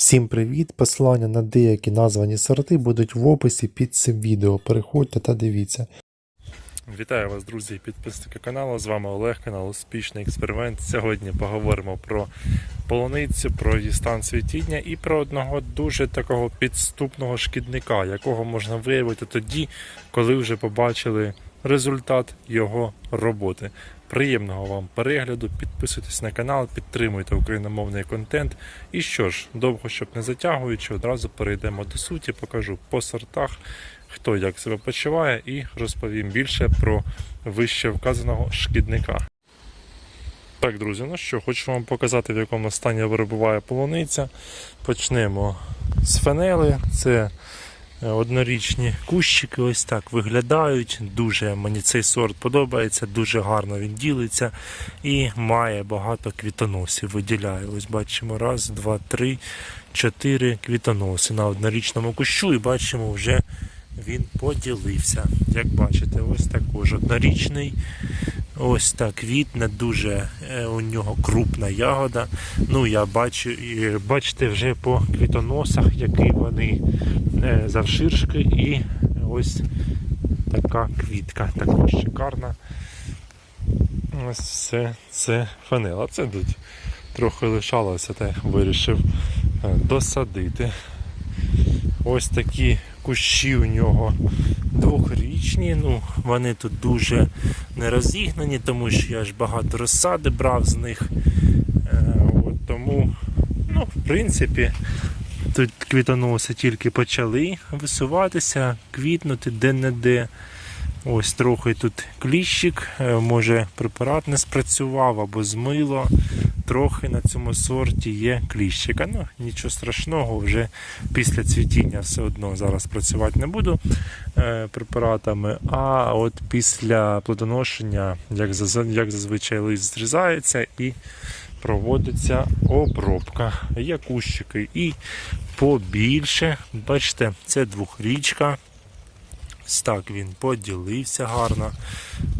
Всім привіт! Посилання на деякі названі сорти будуть в описі під цим відео. Переходьте та дивіться. Вітаю вас, друзі і підписники каналу. З вами Олег, канал Успішний експеримент. Сьогодні поговоримо про полуницю, про її стан цвітіння і про одного дуже такого підступного шкідника, якого можна виявити тоді, коли вже побачили результат його роботи. Приємного вам перегляду, підписуйтесь на канал, підтримуйте україномовний контент. І що ж, довго щоб не затягуючи, одразу перейдемо до суті, покажу по сортах, хто як себе почуває, і розповім більше про вище вказаного шкідника. Так, друзі, ну що, хочу вам показати, в якому стані перебуває полуниця. Почнемо з фенели. Це однорічні кущики, ось так виглядають. Дуже мені цей сорт подобається, дуже гарно він ділиться і має багато квітоносів. Виділяє. Ось бачимо раз, два, три, чотири квітоноси на однорічному кущу, і бачимо, вже він поділився. Як бачите, ось також однорічний. Ось так квітне, дуже е, у нього крупна ягода. Ну, я бачу, бачите вже по квітоносах, які вони е, завширшки, і ось така квітка, також шикарна. Ось все це фанела. Це тут трохи лишалося, та вирішив е, досадити. Ось такі кущі у нього двохрічні. Ну, вони тут дуже не розігнані, тому що я ж багато розсади брав з них. Е, от тому, ну, в принципі, тут квітоноси тільки почали висуватися, квітнути де-не-де. Ось трохи тут кліщик, е, може препарат не спрацював або змило. Трохи на цьому сорті є кліщика. Ну, нічого страшного, вже після цвітіння все одно зараз працювати не буду е, препаратами. А от після плодоношення, як, як зазвичай лист зрізається і проводиться обробка. Є кущики і побільше. Бачите, це двохрічка. Ось так він поділився гарно.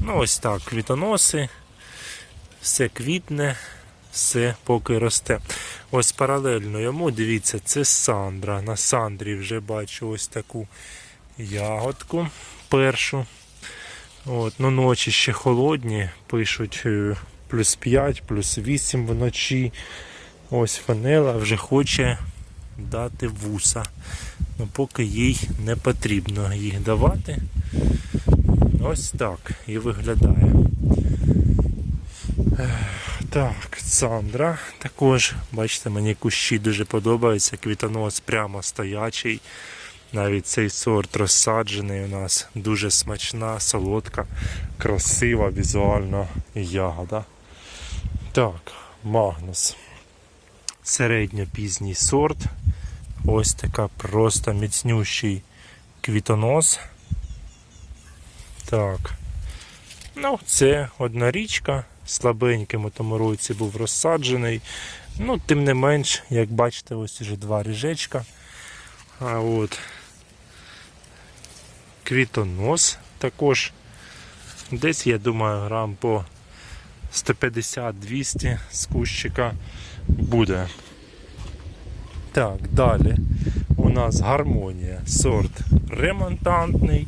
Ну, ось так, квітоноси, все квітне, все поки росте. Ось паралельно йому, дивіться, це Сандра. На Сандрі вже бачу ось таку ягодку першу. От, ну, ночі ще холодні, пишуть е, плюс 5, плюс 8 вночі. Ось фанела вже хоче дати вуса. Ну, поки їй не потрібно їх давати. Ось так і виглядає. Так, Сандра також, бачите, мені кущі дуже подобаються. Квітонос прямо стоячий. Навіть цей сорт розсаджений у нас дуже смачна, солодка, красива візуально ягода. Так, Магнус. Середньопізній сорт. Ось така просто міцнющий квітонос. Так. Ну, це одна річка. Слабеньким у тому році був розсаджений. Ну, тим не менш, як бачите, ось уже два ріжечка. А от квітонос також. Десь, я думаю, грам по 150-200 з кущика буде. Так, далі у нас гармонія, сорт ремонтантний.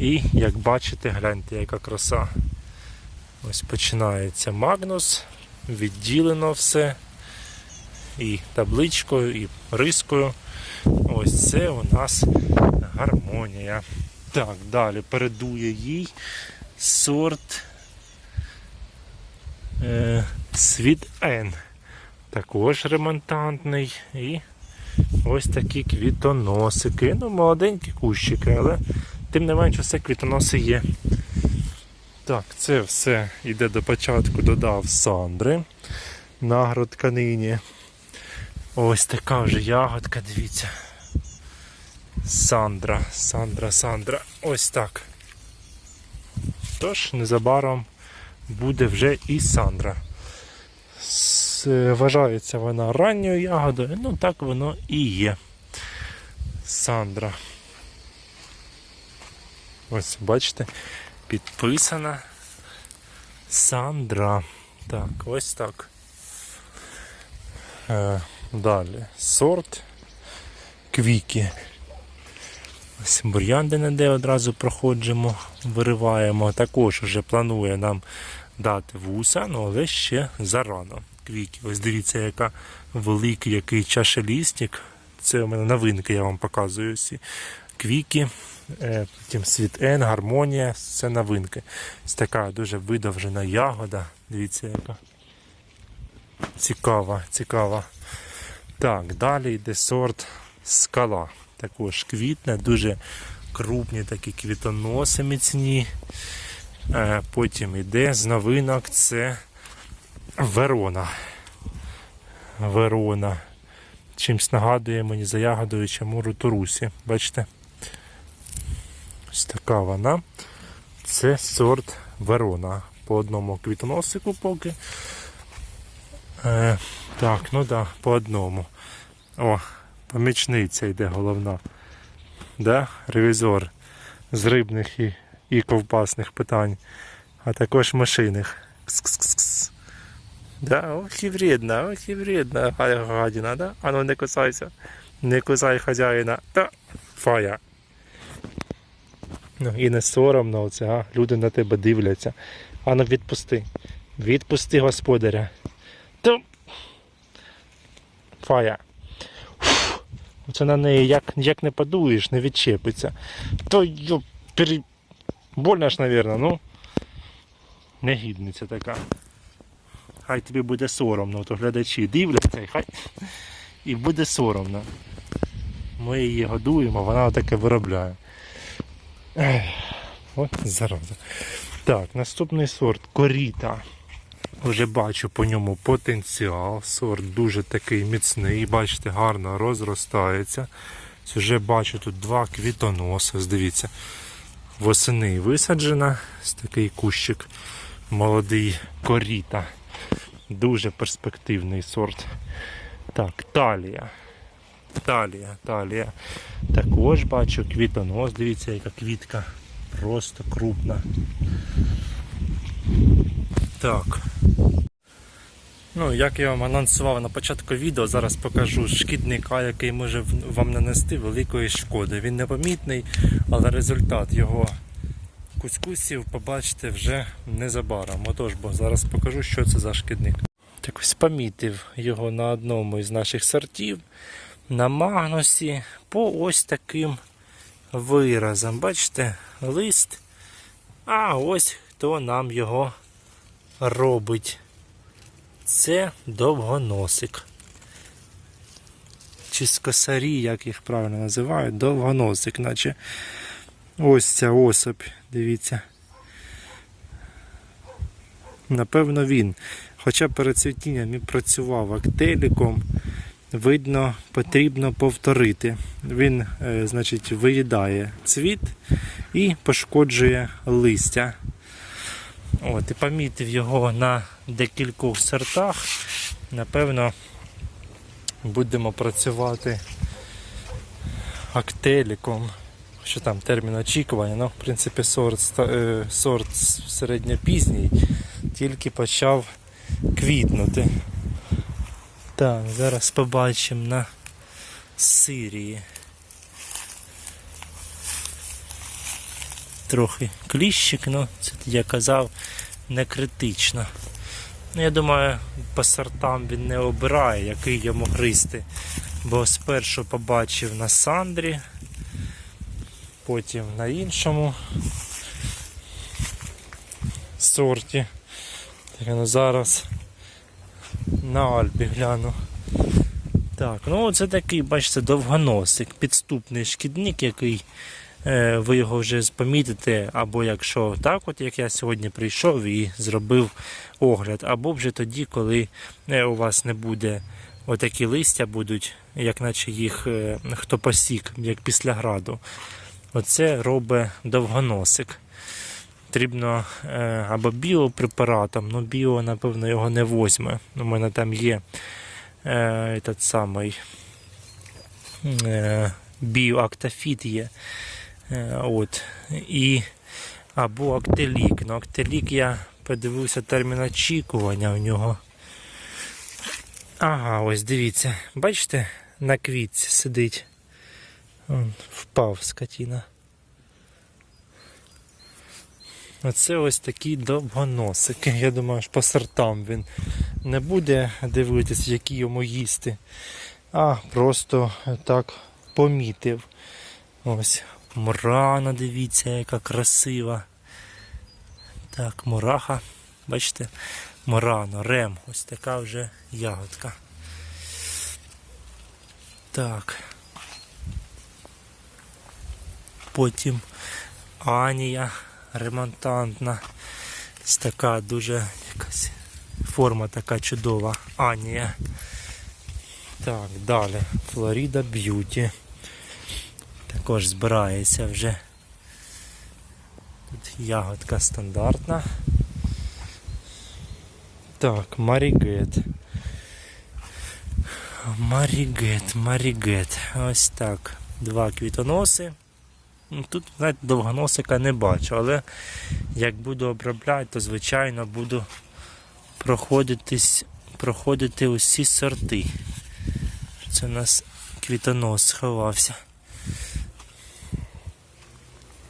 І, як бачите, гляньте, яка краса. Ось починається Магнус, відділено все. І табличкою, і рискою. Ось це у нас гармонія. Так, далі передує їй сорт е, Світ Н. Також ремонтантний. І ось такі квітоносики. Ну, молоденькі кущики, але тим не менше все квітоноси є. Так, це все йде до початку, додав Сандри на агротканині. Ось така вже ягодка, дивіться. Сандра, Сандра, Сандра. Ось так. Тож, незабаром буде вже і Сандра. Вважається вона ранньою ягодою, ну так воно і є. Сандра. Ось, бачите, підписана Сандра. Так, ось так. Е, Далі. Сорт квіки. Ось бур'ян де не де одразу проходжимо, вириваємо. Також вже планує нам дати вуса, ну але ще зарано. Квіки. Ось дивіться, яка великий який чашелістик. Це у мене новинки, я вам показую всі. Квіки, потім світ Н, гармонія, це новинки. Ось така дуже видовжена ягода. Дивіться, яка. Цікава, цікава. Так, далі йде сорт скала. Також квітне, дуже крупні такі квітоноси міцні. Е, Потім йде з новинок це Верона. Верона. Чимсь нагадує мені за ягодою чамуру Турусі. Бачите? Ось така вона. Це сорт Верона. По одному квітоносику поки. Е, так, ну да, по одному. О, помічниця йде головна. Да? Ревізор з рибних і, і ковбасних питань, а також мишиних. Кс-кс-кс-кс. Да, ох і вредна, ох і вредна гадіна, да? Ану не кусайся. Не кусай хазяїна. Та фая. Ну і не соромно оце, а? Люди на тебе дивляться. Ану відпусти. Відпусти господаря. Та... Фая. Фу. Оце на неї як, як не подуєш, не відчепиться. То йо, пері... больно ж, навірно, ну. Негідниця така. Хай тобі буде соромно, то глядачі дивляться, і хай і буде соромно. Ми її годуємо, вона таке виробляє. От зараза. Так, наступний сорт коріта. Вже бачу по ньому потенціал. Сорт дуже такий міцний. Бачите, гарно розростається. Вже бачу тут два квітоноси. Дивіться, восени висаджена. Ось такий кущик молодий коріта. Дуже перспективний сорт. Так, талія. Талія, талія. Також бачу квітонос. Дивіться, яка квітка. Просто крупна. Так. Ну, як я вам анонсував на початку відео, зараз покажу шкідника, який може вам нанести великої шкоди. Він непомітний, але результат його кускусів побачите вже незабаром. Отож, бо зараз покажу, що це за шкідник. Так ось помітив його на одному із наших сортів на магнусі по ось таким виразом. Бачите, лист. А ось хто нам його робить. Це довгоносик. Чи скосарі, як їх правильно називають, довгоносик, наче ось ця особь, дивіться. Напевно, він. Хоча перед цвітінням і працював актеліком, видно, потрібно повторити. Він, е, значить, виїдає цвіт і пошкоджує листя. От, і помітив його на декількох сортах. Напевно, будемо працювати актеліком. Що там термін очікування, ну, в принципі, сорт, е, сорт середньопізній, тільки почав квітнути. Так, зараз побачимо на Сирії. Трохи кліщик, ну, це я казав, не критично. Ну, я думаю, по сортам він не обирає, який йому гристи. Бо спершу побачив на Сандрі, потім на іншому сорті. Так, ну зараз на Альпі гляну. Так, ну це такий, бачите, довгоносик, підступний шкідник, який е, ви його вже помітите, або якщо так, от як я сьогодні прийшов і зробив огляд, або вже тоді, коли е, у вас не буде отакі листя будуть, як наче їх е, хто посік, як після граду. Оце робить довгоносик. Потрібно е, або біопрепаратом, ну біо, напевно, його не возьме. У мене там є е, этот самий е, біоактофіт є. Е, от. І, або актелік. Ну, актелік я подивився термін очікування у нього. Ага, ось дивіться. Бачите, на квітці сидить. Он, впав скотіна. Оце ось такі довгоносики. Я думаю, що по сортам він не буде дивитись, які йому їсти. А просто так помітив. Ось мурана, дивіться, яка красива. Так, мураха. Бачите? Мурано, рем. Ось така вже ягодка. Так. Потім Анія ремонтантна. Ось така дуже якась форма така чудова. Анія. Так, далі. Флоріда Б'юті. Також збирається вже. Тут ягодка стандартна. Так, Марігет. Марігет, Марігет. Ось так. Два квітоноси. Ну, Тут навіть довгоносика не бачу, але як буду обробляти, то звичайно буду проходити усі сорти. Це у нас квітонос сховався.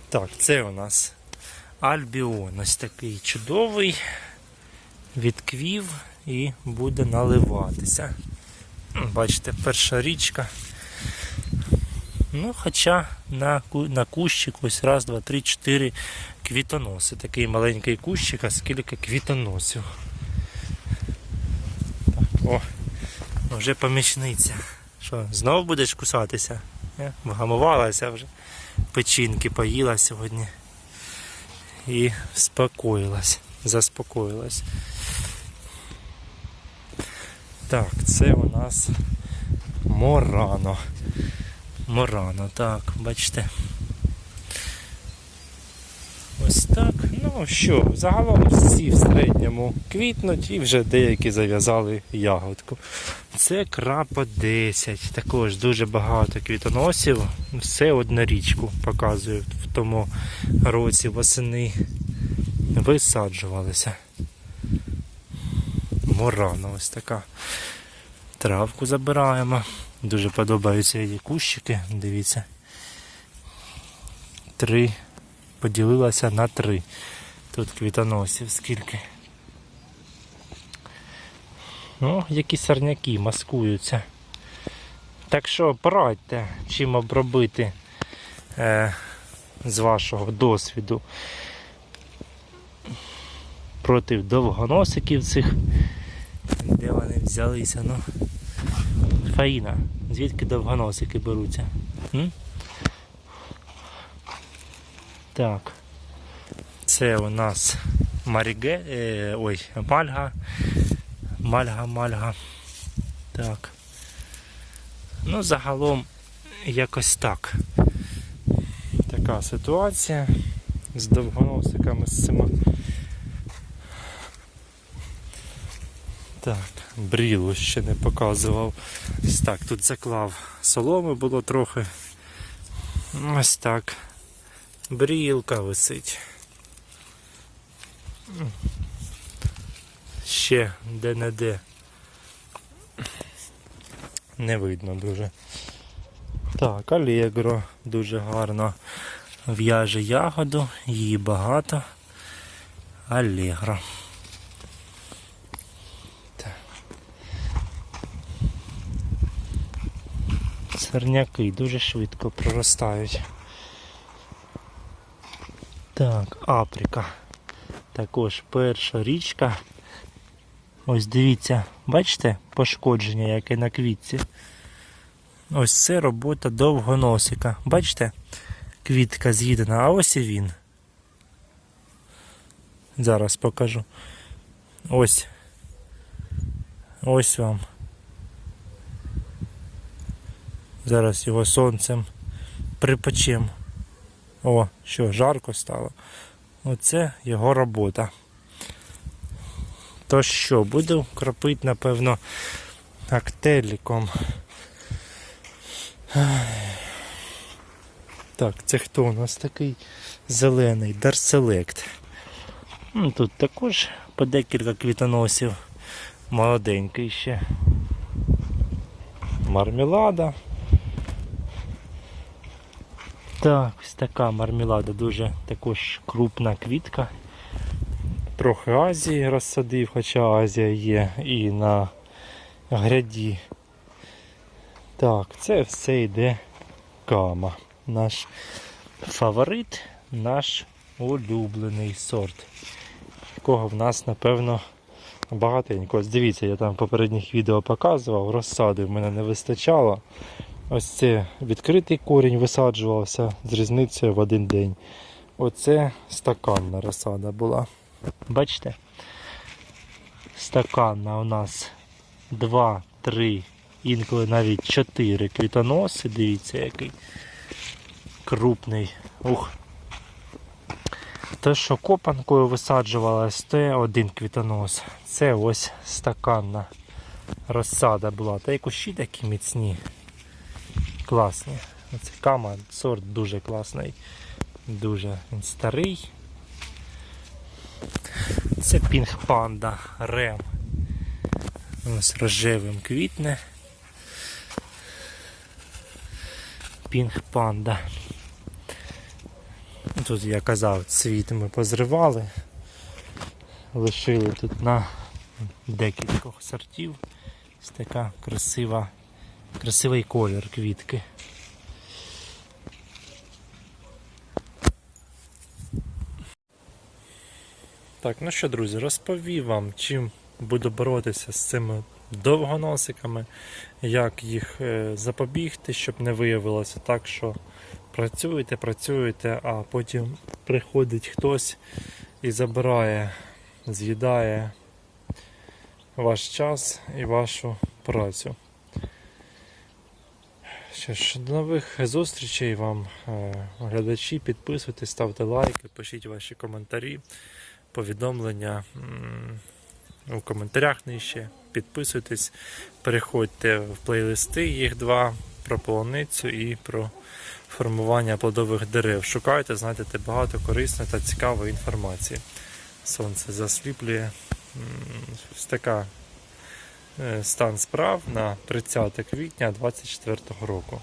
Так, це у нас Альбіон. Ось такий чудовий, відквів і буде наливатися. Бачите, перша річка. Ну, хоча на, на кущик ось раз, два, три, чотири квітоноси. Такий маленький кущик, а скільки квітоносів. Так, о, вже помічниця. Що, знов будеш кусатися? Е, Вгамувалася вже. Печінки поїла сьогодні. І спокоїлась, заспокоїлась. Так, це у нас Морано. Морано, так, бачите. Ось так. Ну що, загалом всі в середньому квітнуть і вже деякі зав'язали ягодку. Це крапа 10. Також дуже багато квітоносів. Все однорічку показую в тому році восени висаджувалися. Морано ось така. Травку забираємо. Дуже подобаються її кущики. Дивіться. Три. Поділилася на три. Тут квітоносів скільки. Ну, які сорняки маскуються. Так що порадьте, чим обробити е, з вашого досвіду проти довгоносиків цих. Де вони взялися? Ну. Фаїна, звідки довгоносики беруться? М? Так. Це у нас Маріге, е, ой, Мальга. Мальга, Мальга. Так. Ну, загалом якось так. Така ситуація з довгоносиками з цими. Так, брілу ще не показував. Ось так, тут заклав соломи було трохи. Ось так. Брілка висить. Ще де-не-де. Не видно дуже. Так, Алегро дуже гарно в'яже ягоду, її багато. Алегро. Сорняки дуже швидко проростають. Так, Африка. Також перша річка. Ось дивіться, бачите пошкодження, яке на квітці. Ось це робота довгоносика. Бачите? Квітка з'їдена, а ось і він. Зараз покажу. Ось. Ось вам. Зараз його сонцем припечем. О, що, жарко стало. Оце його робота. То що, буду кропити, напевно, актеліком. Так, це хто у нас такий зелений? Дарселект. Ну, Тут також по декілька квітоносів. Молоденький ще. мармелада. Так, ось така мармелада, дуже також крупна квітка. Трохи Азії розсадив, хоча Азія є і на гряді. Так, це все йде кама. Наш фаворит, наш улюблений сорт. Якого в нас, напевно, багатенько. Ось дивіться, я там в попередніх відео показував, розсади в мене не вистачало. Ось це відкритий корінь висаджувався з різницею в один день. Оце стаканна розсада була. Бачите? Стаканна у нас 2, 3, інколи навіть 4 квітоноси. Дивіться, який крупний. Ух. Те, що копанкою висаджувалось, це один квітонос. Це ось стаканна розсада була. Та й кущі такі міцні. Класні. Оце кама, сорт дуже класний. Дуже він старий. Це пінг панда рем. Ось рожевим квітне. Пінг панда. Тут я казав, цвіт ми позривали. Лишили тут на декількох сортів. Ось така красива, красивий колір квітки. Так, ну що, друзі, розповів вам, чим буду боротися з цими довгоносиками, як їх е, запобігти, щоб не виявилося так, що працюєте, працюєте, а потім приходить хтось і забирає, з'їдає ваш час і вашу працю. Що ж, до нових зустрічей вам, е, глядачі. Підписуйтесь, ставте лайки, пишіть ваші коментарі повідомлення у коментарях нижче. Підписуйтесь, переходьте в плейлисти, їх два про полуницю і про формування плодових дерев. Шукайте, знайдете багато корисної та цікавої інформації. Сонце засліплює. Ось така стан справ на 30 квітня 2024 року.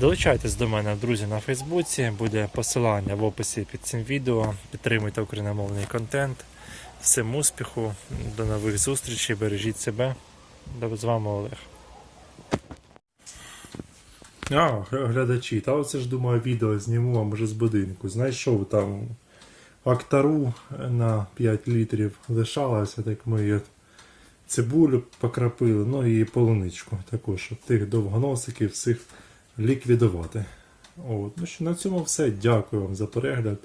Долучайтесь до мене, друзі, на Фейсбуці. Буде посилання в описі під цим відео. Підтримуйте україномовний контент. Всім успіху, до нових зустрічей, бережіть себе. З вами Олег. А, глядачі, та оце ж думаю, відео зніму вам вже з будинку. Знайшов там актару на 5 літрів лишалося, так ми її цибулю покрапили, ну і полуничку також, щоб тих довгоносиків всіх ліквідувати. От. Ну що на цьому все. Дякую вам за перегляд.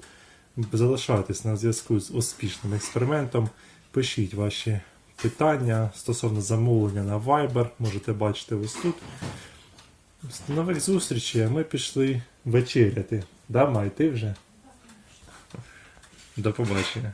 Залишайтесь на зв'язку з успішним експериментом. Пишіть ваші питання стосовно замовлення на Viber. Можете бачити ось тут. До нових зустрічей, ми пішли вечеряти. Да, Май, ти вже? До побачення.